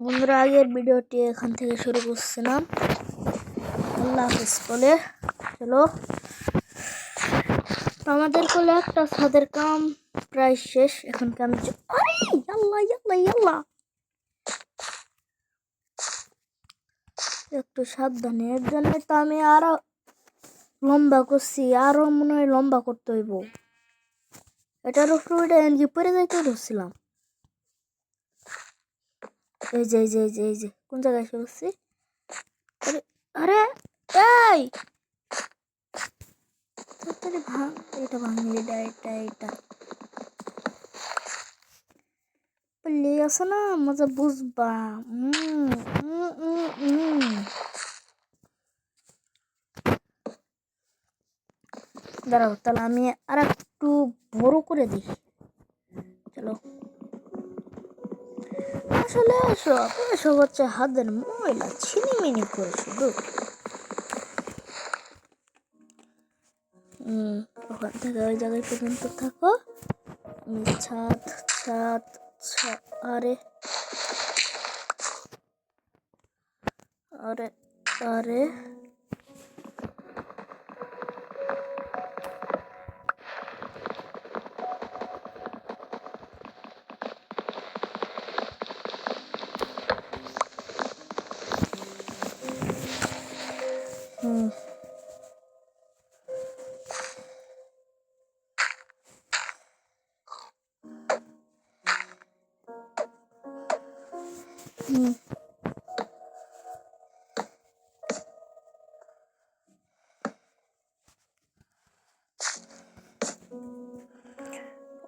বন্ধুরা, আগের ভিডিওটি এখান থেকে শুরু করছিলাম। আল্লাহ হাফিজ, বলে চলো। আমাদের কোলে একটা ছাদের কাম প্রায় শেষ। এখন আল্লাহ একটু সাবধানে এর জন্য তো আমি আরও লম্বা করছি, আরও মনে হয় লম্বা করতে হইব। এটার উপরে এনজি পরে যাইতে ধরছিলাম। এই যে এই যে এই যে এই যে। কোন জায়গায় এসে বসছি আরে আরে, এই! তাড়াতাড়ি ভাঙ, এটা ভাঙলি এটা এটা এটা। আছে না, মজা বুঝবা। দাঁড়াও, তাহলে আমি আর একটু বড় করে দিই। চলো। আসলে এসব এসব হচ্ছে হাতের ময়লা ছিনিমিনি করে শুধু। ওখান থেকে ওই জায়গায় পর্যন্ত থাকো। ছাদ ছাদ আরে। আরে আরে।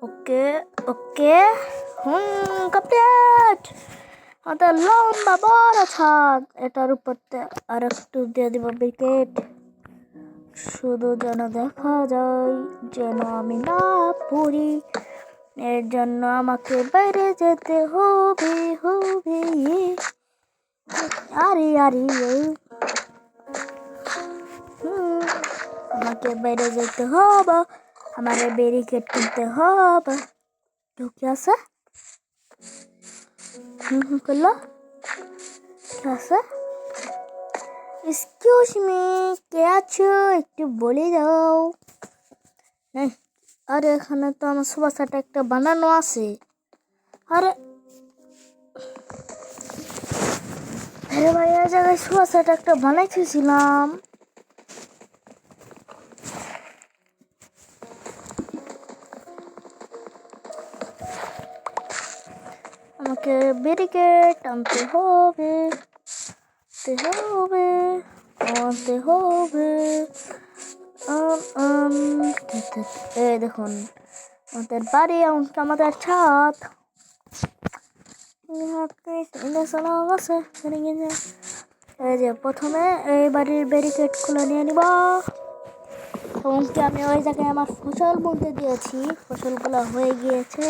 ওকে ওকে। হুম কমপ্লিট আমাদের লম্বা, বড় ছাদ। এটার উপর আর একটু দিয়ে দিব বিকেট শুধু যেন দেখা যায়, যেন আমি না পড়ি। এর জন্য আমাকে বাইরে যেতে হবে হবে আরে আরে হুম, আমাকে বাইরে যেতে হবে আমার ব্যারিকেড কিনতে হবে। কেউ কি আছে হুম হুম করল। কি আছে এক্সকিউজ মি কে আছো? একটু বলে দাও। এই, আরে এখানে তো আমার সুবাসাটা একটা বানানো আছে। আরে আরে ভাই, এই জায়গায় সুবাসাটা একটা বানাইতেছিলাম। আমাকে ব্যারিকেড আনতে হবে আনতে হবে আনতে হবে। দেখুন, আমাদের বাড়ি এমনকি আমাদের ছাদ। এই যে। প্রথমে এই বাড়ির ব্যারিকেড খুলে নিয়ে নিব। এমনকি আমি ওই জায়গায় আমার ফসল বুনতে দিয়েছি, ফসলগুলো হয়ে গিয়েছে।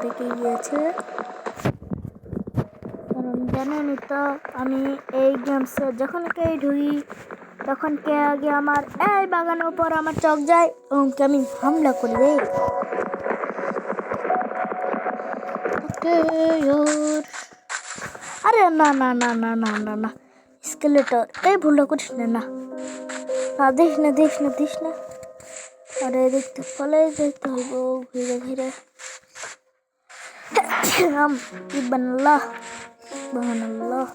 পেকে গিয়েছে। জানেনই তো আমি এই গেমসে যখন কে ঢুকি তখন কে আগে আমার এই বাগানের উপর আমার চোখ যায়? এবং আমি হামলা করে ওকে, ওর। আরে না না না না না না না। স্কেলেটর এই ভুলটা করিস না না। না দিস না দিস না দিস না। আরে দেখতে, ফলে যেতে হইব, ঘুরে ঘুরে। নাম ইবানাল্লাহ ইবানাল্লাহ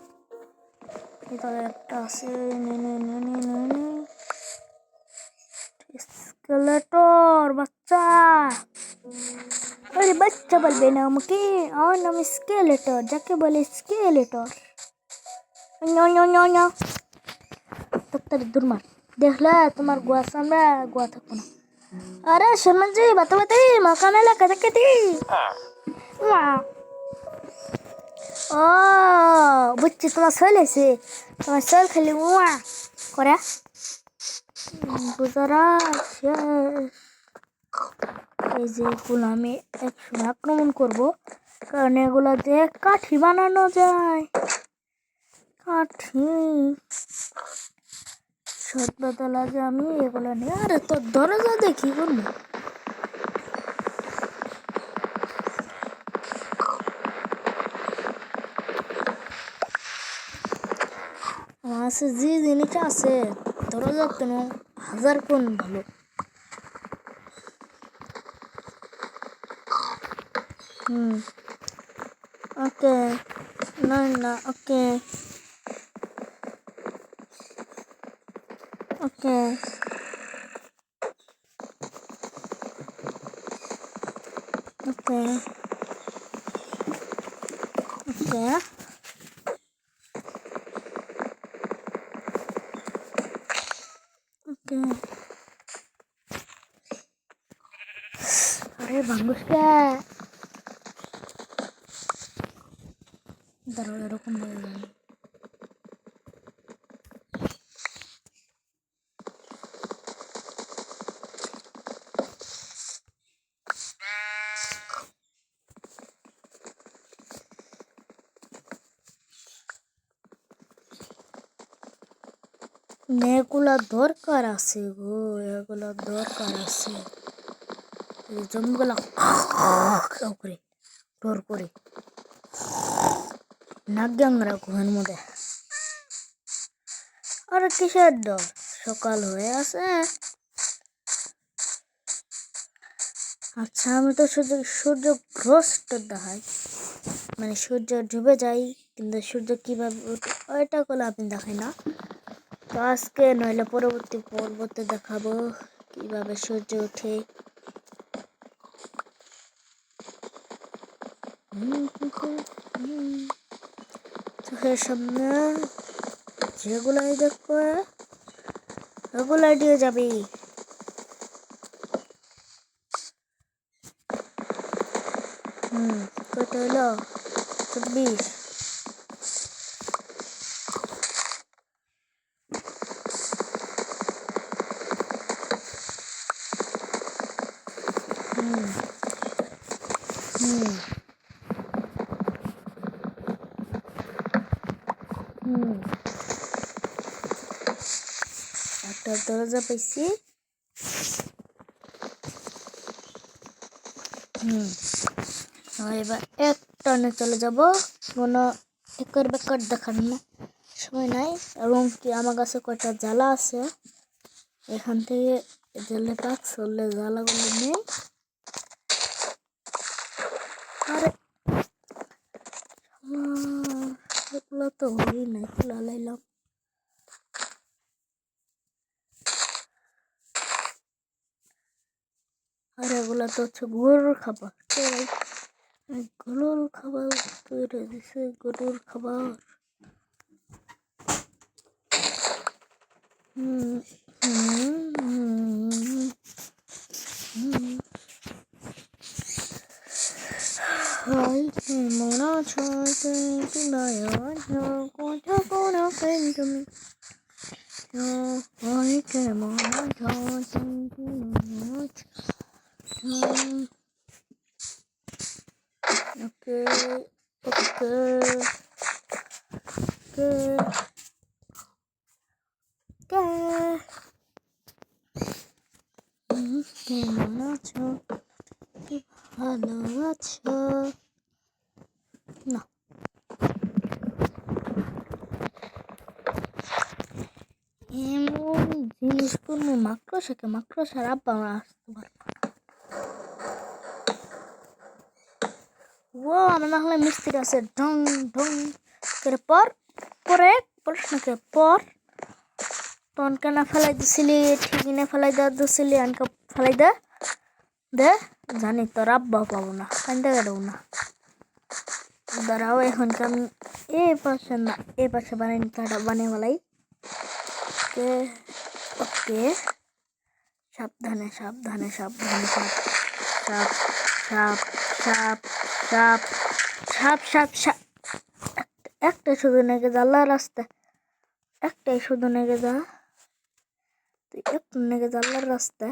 এখানে একটা আছে নে নে নে নে নে নে স্কেলেটর বাচ্চা আরে বাচ্চা বলবে না আমাকে আমার নাম স্কেলেটর যাকে বলে স্কেলেটর তাড়াতাড়ি দূর মার দেখলে তোমার গোয়া সামনে গোয়া থাকব না আরে শর্মা জি বাতা বাতি মাকামে লাগা দেখে দি Wow. ও বুঝছি তোমার শৈল আছে? তোমার শৈল খালি করে। বুঝারা এই যে এগুলো আমি একসময় আক্রমণ করব, কারণ এগুলো দিয়ে কাঠি বানানো যায়। কাঠি। সত্যতা যে আমি এগুলো নিয়ে, আরে তোর দরজা দেখি করব আছে যে জিনিসটা আছে, ধরা যাক কেন হাজার গুণ ভালো। হুম, ওকে, না না ওকে ওকে। ওকে। ওকে। ওকে আরে ভাঙ্গুসকা দাঁড়াও এরকম হয়ে যায় এগুলা দরকার আছে গো এগুলা দরকার আছে। করে করে। নাক গাংরা মধ্যে। আর কিসের ডর সকাল হয়ে আছে। আচ্ছা আমি তো শুধু সূর্য গ্রস্ত দেখাই। মানে সূর্য ডুবে যাই কিন্তু সূর্য কীভাবে ওইটা করলে আপনি দেখাই না। তো আজকে নইলে পরবর্তী পর্বতে দেখাবো কীভাবে সূর্য ওঠে। চোখের সামনে যেগুলাই দেখব ওগুলাই দিয়ে যাবি। হুম কত হলো? চব্বিশ। হুম। দরজা পাইছি। হুম। এবার এক টানে চলে যাব। কোনো একের বেকার দেখানো সময় নাই। এবং কি আমার কাছে কয়টা জ্বালা আছে। এখান থেকে জেলে পাক চললে জ্বালাগুলো নেই আরে! এগুলো তো হই নাই। খোলা লাইলাম regular dot gurur kabar. Gurur kabar. Gurur gurur kabar. Hmm. Hmm. Hmm. Hmm. 아이템 뭐나 저기 나요 저거 저거나 팬좀 아이템 뭐나 저기 এমন জিনিসগুলো মাকড়সাকে মাকড়সার আব্বা আমার আসতে পারব। ও আমার না হলে মিস্ত্রি আছে। ঢং ঢং করে পর, পরে প্রশ্ন করে পর। তখন কেন ফেলাই দিছিলি, ঠিকই না ফেলাই দেওয়া দিছিলি, আনকে ফেলাই দে। দে, জানি তোর আব্বা পাবো না, কান্দে গেলেও না। দাঁড়াও এখন আমি এ পাশে না, এ পাশে বানিয়ে তাটা বানিয়ে ফেলাই ওকে। সাবধানে সাবধানে সাবধানে সাপ সাপ সাপ সাপ সাপ সাপ সাপ একটা শুধু নেগে যা আল্লাহ রাস্তা। একটাই শুধু নেগে যা। তুই একটু নেগে যা আল্লাহর রাস্তা।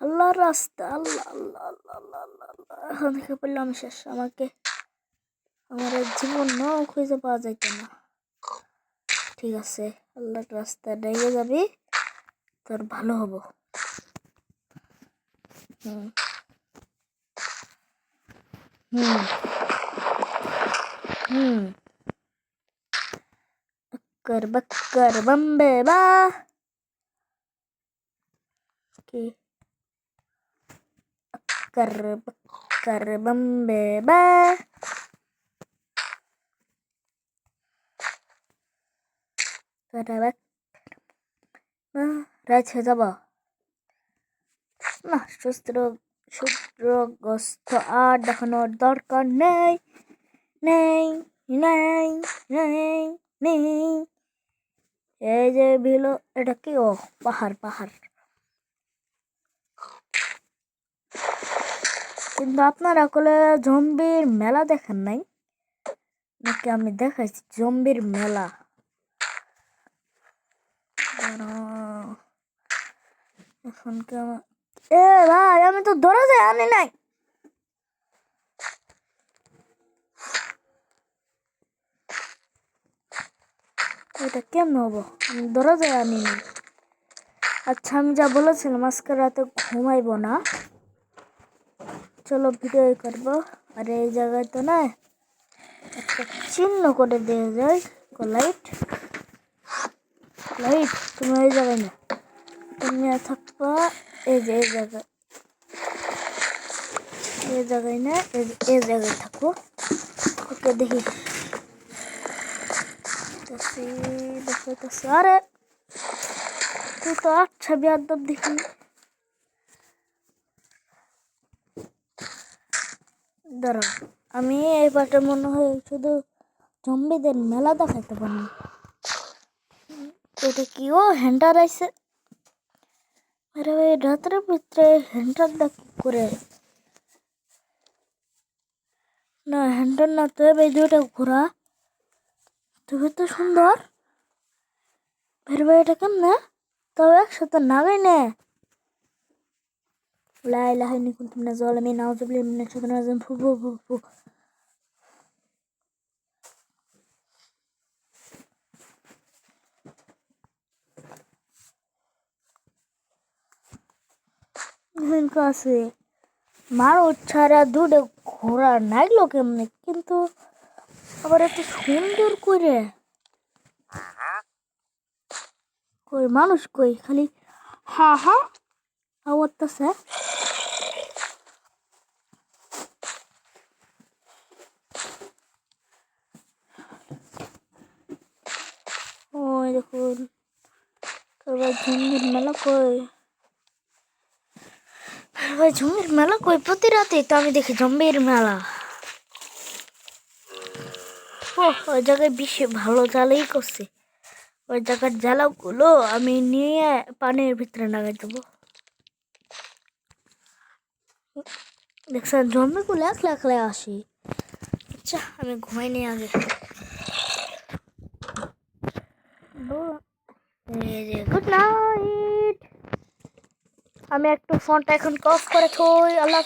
আল্লাহর রাস্তা আল্লাহ আল্লাহ আল্লাহ আল্লাহ আল্লাহ আল্লাহ এখন থেকে পড়লাম শেষ। আমাকে, আমার জীবন নাও খুঁজে পাওয়া যাইত না ठीक है अल्लाह रास्ता नहीं है तो भलो हब कर बकर बम्बे बा कर बकर बम्बे बा Bakkar রাইছে যাব না সুস্থ সূত্রগ্রস্ত আর দেখানোর দরকার নেই নেই নেই নেই নেই এই যে বিলো এটা কি ও পাহাড় পাহাড় কিন্তু আপনারা কলে জম্বির মেলা দেখেন নাই? নাকি আমি দেখাইছি জম্বির মেলা? এখন কেমন এ ভাই, আমি তো যাই আনি নাই। এটা কেমন হব? আমি যাই আনি নাই। আচ্ছা আমি যা বলেছিলাম, আজকে রাতে ঘুমাইবো না। চলো ভিডিও করব। আর এই জায়গায় তো না একটা চিহ্ন করে দিয়ে যায় লাইট লাইট তুমি এই জায়গায় না তুমি থাকবা এই যে এই জায়গায় এই জায়গায় না এই এই জায়গায় থাকো ওকে দেখি দেখতেছি। আরে তুই তো আচ্ছা বিয়ার দেখি দাঁড়াও আমি এই পাটে মনে হয় শুধু জম্বিদের মেলা দেখাইতে পারি এটা কি ও হ্যান্ডার আইছে আরে ভাই রাতের ভিতরে হ্যান্ডার দা কি করে না হ্যান্ডার না তো এই দুইটা ঘোরা তবে তো সুন্দর ভাই ভাই এটা কেমনে তবে একসাথে নাগাই নে لا إله إني كنت من الظالمين أعوذ بالله من الشيطان الرجيم কাছে মারো ছাড়া দুটো ঘোড়া নাগলো কেমনে কিন্তু আবার এত সুন্দর করে কই মানুষ কই খালি হা হা আওয়াজটাছে ওই দেখুন তারপর ঝুমুর মেলা কই ভাই ঝুমুর মেলা? কই, প্রতি রাতে তো আমি দেখি জম্বির মেলা। ও ওই জায়গায় বেশি ভালো জ্বালাই করছে। ওই জায়গার জ্বালাগুলো আমি নিয়ে পানির ভিতরে লাগাই দেবো। দেখছেন জম্বিগুলো একলা একলা আসি। আচ্ছা আমি ঘুমাই নি আগে। গুড নাইট আমি একটু ফোনটা এখন অফ করে থই আল্লাহ